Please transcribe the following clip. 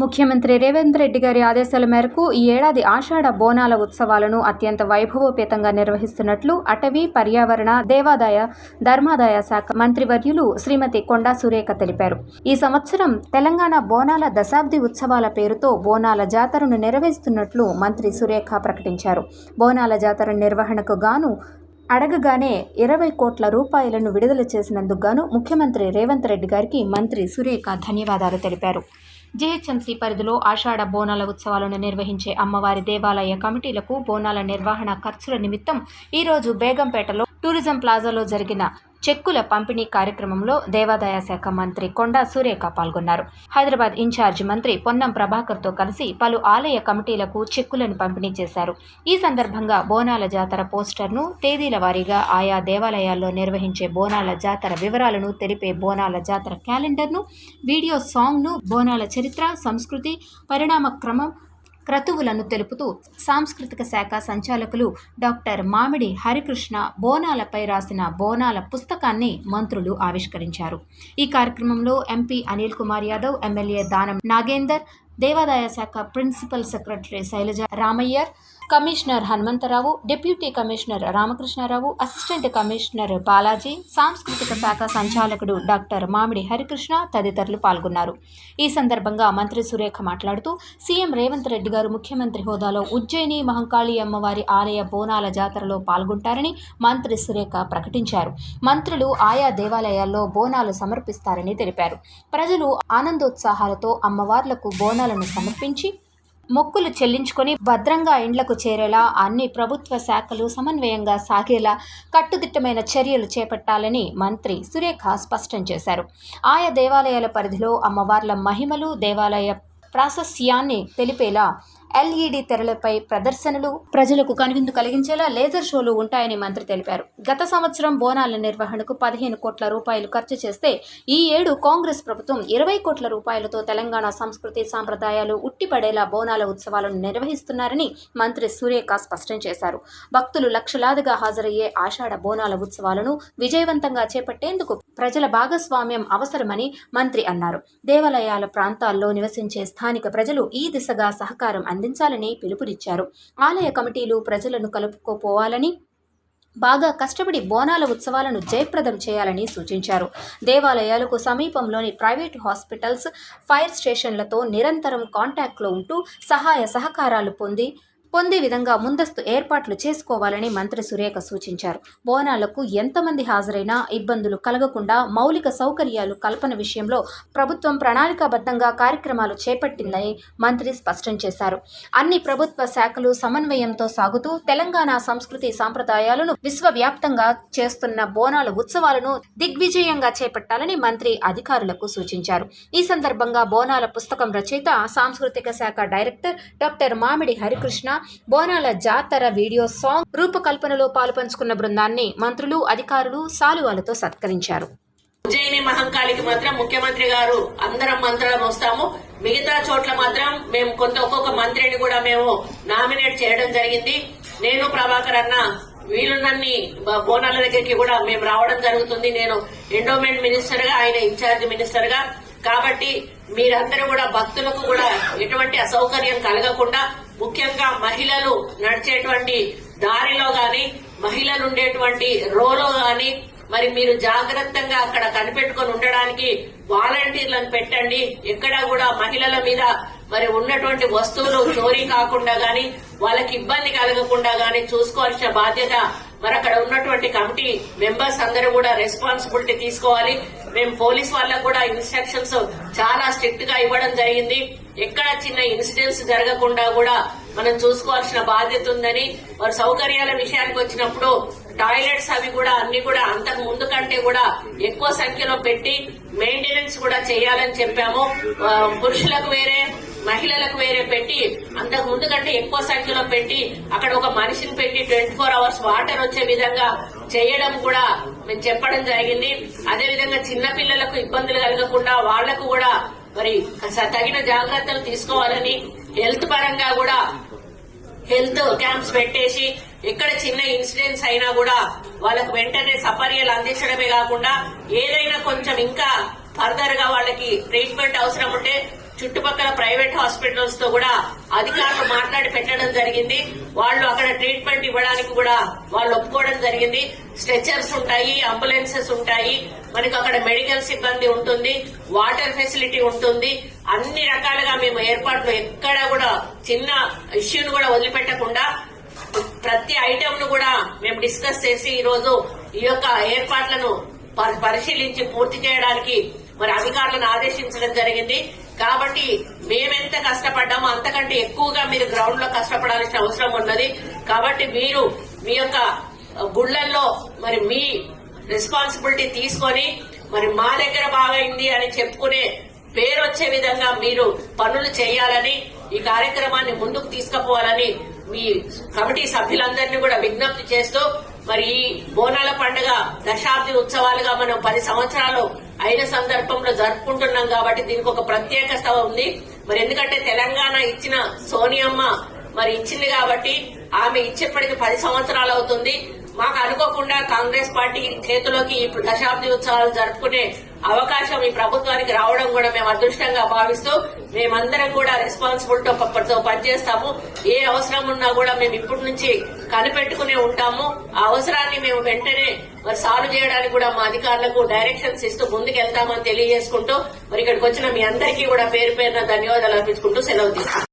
ముఖ్యమంత్రి రేవంత్ రెడ్డి గారి ఆదేశాల మేరకు ఈ ఏడాది ఆషాఢ బోనాల ఉత్సవాలను అత్యంత వైభవోపేతంగా నిర్వహిస్తున్నట్లు అటవీ పర్యావరణ దేవాదాయ ధర్మాదాయ శాఖ మంత్రివర్యులు శ్రీమతి కొండా సురేఖ తెలిపారు. ఈ సంవత్సరం తెలంగాణ బోనాల దశాబ్ది ఉత్సవాల పేరుతో బోనాల జాతరను నిర్వహిస్తున్నట్లు మంత్రి సురేఖ ప్రకటించారు. బోనాల జాతర నిర్వహణకు గాను అడగగానే ఇరవై కోట్ల రూపాయలను విడుదల చేసినందుకు గాను ముఖ్యమంత్రి రేవంత్ రెడ్డి గారికి మంత్రి సురేఖ ధన్యవాదాలు తెలిపారు. జీహెచ్ఎంసీ పరిధిలో ఆషాఢ బోనాల ఉత్సవాలను నిర్వహించే అమ్మవారి దేవాలయ కమిటీలకు బోనాల నిర్వహణ ఖర్చుల నిమిత్తం ఈరోజు బేగంపేటలో టూరిజం ప్లాజాలో జరిగిన చెక్కుల పంపిణీ కార్యక్రమంలో దేవాదాయ శాఖ మంత్రి కొండా సురేఖ పాల్గొన్నారు. హైదరాబాద్ ఇన్ఛార్జ్ మంత్రి పొన్నం ప్రభాకర్తో కలిసి పలు ఆలయ కమిటీలకు చెక్కులను పంపిణీ చేశారు. ఈ సందర్భంగా బోనాల జాతర పోస్టర్ను తేదీల వారీగా ఆయా దేవాలయాల్లో నిర్వహించే బోనాల జాతర వివరాలను తెలిపే బోనాల జాతర క్యాలెండర్ను వీడియో సాంగ్ను బోనాల చరిత్ర సంస్కృతి పరిణామ క్రమం క్రతువులను తెలుపుతూ సాంస్కృతిక శాఖ సంచాలకులు డాక్టర్ మామిడి హరికృష్ణ బోనాలపై రాసిన బోనాల పుస్తకాన్ని మంత్రులు ఆవిష్కరించారు. ఈ కార్యక్రమంలో ఎంపీ అనిల్ కుమార్ యాదవ్ ఎమ్మెల్యే దానం నాగేందర్ దేవాదాయ శాఖ principal secretary Sailaja Ramaiyer commissioner Hanumantharao deputy commissioner Ramakrishnarao assistant commissioner Balaji సాంస్కృతిక శాఖ సంచాలకుడు డాక్టర్ మామిడి హరికృష్ణ తదితరులు పాల్గొన్నారు. ఈ సందర్భంగా మంత్రి సురేఖ మాట్లాడుతూ సీఎం రేవంత్ రెడ్డి గారు ముఖ్యమంత్రి హోదాలో ఉజ్జయిని మహంకాళి అమ్మవారి ఆలయ బోనాల జాతరలో పాల్గొంటారని మంత్రి సురేఖ ప్రకటించారు. మంత్రులు ఆయా దేవాలయాల్లో బోనాలు సమర్పిస్తారని తెలిపారు. ప్రజలు ఆనందోత్సాహాలతో అమ్మవార్లకు బోనాలను సమర్పించి మొక్కులు చెల్లించుకొని భద్రంగా ఇండ్లకు చేరేలా అన్ని ప్రభుత్వ శాఖలు సమన్వయంగా సాగేలా కట్టుదిట్టమైన చర్యలు చేపట్టాలని మంత్రి సురేఖ స్పష్టం చేశారు. ఆయా దేవాలయాల పరిధిలో అమ్మవార్ల మహిమలు దేవాలయ ప్రాశస్యాన్ని తెలిపేలా ఎల్ఈడి తెరలపై ప్రదర్శనలు ప్రజలకు కనువిందు కలిగించేలా లేజర్ షోలు ఉంటాయని మంత్రి తెలిపారు. గత సంవత్సరం బోనాల నిర్వహణకు పదిహేను కోట్ల రూపాయలు ఖర్చు చేస్తే ఈ ఏడు కాంగ్రెస్ ప్రభుత్వం ఇరవై కోట్ల రూపాయలతో తెలంగాణ సంస్కృతి సాంప్రదాయాలు ఉట్టిపడేలా బోనాల ఉత్సవాలను నిర్వహిస్తున్నారని మంత్రి సూర్యక స్పష్టం చేశారు. భక్తులు లక్షలాదిగా హాజరయ్యే ఆషాఢ బోనాల ఉత్సవాలను విజయవంతంగా చేపట్టేందుకు ప్రజల భాగస్వామ్యం అవసరమని మంత్రి అన్నారు. దేవాలయాల ప్రాంతాల్లో నివసించే స్థానిక ప్రజలు ఈ దిశగా సహకారం అందించాలని పిలుపునిచ్చారు. ఆలయ కమిటీలు ప్రజలను కలుపుకోపోవాలని బాగా కష్టపడి బోనాల ఉత్సవాలను జయప్రదం చేయాలని సూచించారు. దేవాలయాలకు సమీపంలోని ప్రైవేట్ హాస్పిటల్స్ ఫైర్ స్టేషన్లతో నిరంతరం కాంటాక్ట్లో ఉంటూ సహాయ సహకారాలు పొంది పొందే విధంగా ముందస్తు ఏర్పాట్లు చేసుకోవాలని మంత్రి సురేఖ సూచించారు. బోనాలకు ఎంతమంది హాజరైనా ఇబ్బందులు కలగకుండా మౌలిక సౌకర్యాలు కల్పన విషయంలో ప్రభుత్వం ప్రణాళికాబద్ధంగా కార్యక్రమాలు చేపట్టిందని మంత్రి స్పష్టం చేశారు. అన్ని ప్రభుత్వ శాఖలు సమన్వయంతో సాగుతూ తెలంగాణ సంస్కృతి సాంప్రదాయాలను విశ్వవ్యాప్తంగా చేస్తున్న బోనాల ఉత్సవాలను దిగ్విజయంగా చేపట్టాలని మంత్రి అధికారులకు సూచించారు. ఈ సందర్భంగా బోనాల పుస్తకం రచయిత సాంస్కృతిక శాఖ డైరెక్టర్ డాక్టర్ మామిడి హరికృష్ణ బోనాల జాతర వీడియో సాంగ్ రూపకల్పనలో పాల్పంచుకున్న బృందాన్ని మంత్రులు అధికారులు సాలువాలతో సత్కరించారు. ఉజ్జయిని మహంకాళికి మాత్రం ముఖ్యమంత్రి గారు అందరం మంత్రులం వస్తాము. మిగతా చోట్ల మాత్రం మేము కొంత ఒక్కొక్క మంత్రిని కూడా మేము నామినేట్ చేయడం జరిగింది. నేను ప్రభాకర్ అన్న వీలున్నన్ని బోనాల దగ్గరికి కూడా మేము రావడం జరుగుతుంది. నేను ఎండోమెంట్ మినిస్టర్గా ఆయన ఇన్ఛార్జ్ మినిస్టర్గా కాబట్టి మీరందరూ కూడా భక్తులకు కూడా ఎటువంటి అసౌకర్యం కలగకుండా ముఖ్యంగా మహిళలు నడిచేటువంటి దారిలో గాని మహిళలు ఉండేటువంటి రోలో గాని మరి మీరు జాగ్రత్తగా అక్కడ కనిపెట్టుకొని ఉండడానికి వాలంటీర్లను పెట్టండి. ఎక్కడా కూడా మహిళల మీద మరి ఉన్నటువంటి వస్తువులు చోరీ కాకుండా గాని వాళ్ళకి ఇబ్బంది కలగకుండా గాని చూసుకోవాల్సిన బాధ్యత మరి అక్కడ ఉన్నటువంటి కమిటీ మెంబర్స్ అందరూ కూడా రెస్పాన్సిబిలిటీ తీసుకోవాలి. మేము పోలీస్ వాళ్ళకు కూడా ఇన్స్ట్రక్షన్స్ చాలా స్ట్రిక్ట్గా ఇవ్వడం జరిగింది. ఎక్కడ చిన్న ఇన్సిడెంట్స్ జరగకుండా కూడా మనం చూసుకోవాల్సిన బాధ్యత ఉందని వారి సౌకర్యాల విషయానికి వచ్చినప్పుడు టాయిలెట్స్ అవి కూడా అన్ని కూడా అంతకు ముందు కంటే కూడా ఎక్కువ సంఖ్యలో పెట్టి మెయింటెనెన్స్ కూడా చేయాలని చెప్పాము. పురుషులకు వేరే మహిళలకు వేరే పెట్టి అంతకు ముందు కంటే ఎక్కువ సంఖ్యలో పెట్టి అక్కడ ఒక మనిషిని పెట్టి ట్వంటీ ఫోర్ అవర్స్ వాటర్ వచ్చే విధంగా చేయడం కూడా మేము చెప్పడం జరిగింది. అదే విధంగా చిన్న పిల్లలకు ఇబ్బందులు కలగకుండా వాళ్ళకు కూడా మరి తగిన జాగ్రత్తలు తీసుకోవాలని హెల్త్ పరంగా కూడా హెల్త్ క్యాంప్స్ పెట్టేసి ఎక్కడ చిన్న ఇన్సిడెంట్స్ అయినా కూడా వాళ్ళకు వెంటనే సపర్యలు అందించడమే కాకుండా ఏదైనా కొంచెం ఇంకా ఫర్దర్గా వాళ్ళకి ట్రీట్మెంట్ అవసరం ఉంటే చుట్టుపక్కల ప్రైవేట్ హాస్పిటల్స్తో కూడా అధికారులు మాట్లాడి పెట్టడం జరిగింది. వాళ్ళు అక్కడ ట్రీట్మెంట్ ఇవ్వడానికి కూడా వాళ్ళు ఒప్పుకోవడం జరిగింది. స్ట్రెచర్స్ ఉంటాయి అంబులెన్సెస్ ఉంటాయి. మనకు అక్కడ మెడికల్ సిబ్బంది ఉంటుంది వాటర్ ఫెసిలిటీ ఉంటుంది. అన్ని రకాలుగా మేము ఏర్పాట్లు ఎక్కడ కూడా చిన్న ఇష్యూను కూడా వదిలిపెట్టకుండా ప్రతి ఐటమ్ను కూడా మేము డిస్కస్ చేసి ఈ రోజు ఈ యొక్క ఏర్పాట్లను ప- పరిశీలించి పూర్తి చేయడానికి మరి అధికారులను ఆదేశించడం జరిగింది. కాబట్టి మేమెంత కష్టపడ్డామో అంతకంటే ఎక్కువగా మీరు గ్రౌండ్లో కష్టపడాల్సిన అవసరం ఉన్నది. కాబట్టి మీరు మీ యొక్క గుళ్ళల్లో మరి మీ రెస్పాన్సిబిలిటీ తీసుకొని మరి మా దగ్గర బాగైంది అని చెప్పుకునే పేరు వచ్చే విధంగా మీరు పనులు చేయాలని ఈ కార్యక్రమాన్ని ముందుకు తీసుకుపోవాలని మీ కమిటీ సభ్యులందరినీ కూడా విజ్ఞప్తి చేస్తూ మరి ఈ బోనాల పండుగ దశాబ్ది ఉత్సవాలుగా మనం పది సంవత్సరాలు అయిన సందర్భంలో జరుపుకుంటున్నాం కాబట్టి దీనికి ఒక ప్రత్యేక స్థవ ఉంది. మరి ఎందుకంటే తెలంగాణ ఇచ్చిన సోనియమ్మ మరి ఇచ్చింది కాబట్టి ఆమె ఇచ్చినప్పటికీ పది సంవత్సరాలు అవుతుంది. మాకు అనుకోకుండా కాంగ్రెస్ పార్టీ చేతిలోకి ఈ దశాబ్ది ఉత్సవాలు జరుపుకునే అవకాశం ఈ ప్రభుత్వానికి రావడం కూడా మేము అదృష్టంగా భావిస్తూ మేమందరం కూడా రెస్పాన్సిబిలిటీ తో పనిచేస్తాము. ఏ అవసరం ఉన్నా కూడా మేము ఇప్పటి నుంచి కనిపెట్టుకునే ఉంటాము. ఆ అవసరాన్ని మేము వెంటనే మరి సాల్వ్ చేయడానికి కూడా మా అధికారులకు డైరెక్షన్స్ ఇస్తూ ముందుకెళ్తామని తెలియజేసుకుంటూ మరి ఇక్కడికి వచ్చిన మీ అందరికీ కూడా పేరు పేరున ధన్యవాదాలు అర్పించుకుంటూ సెలవు తీసుకుంటాం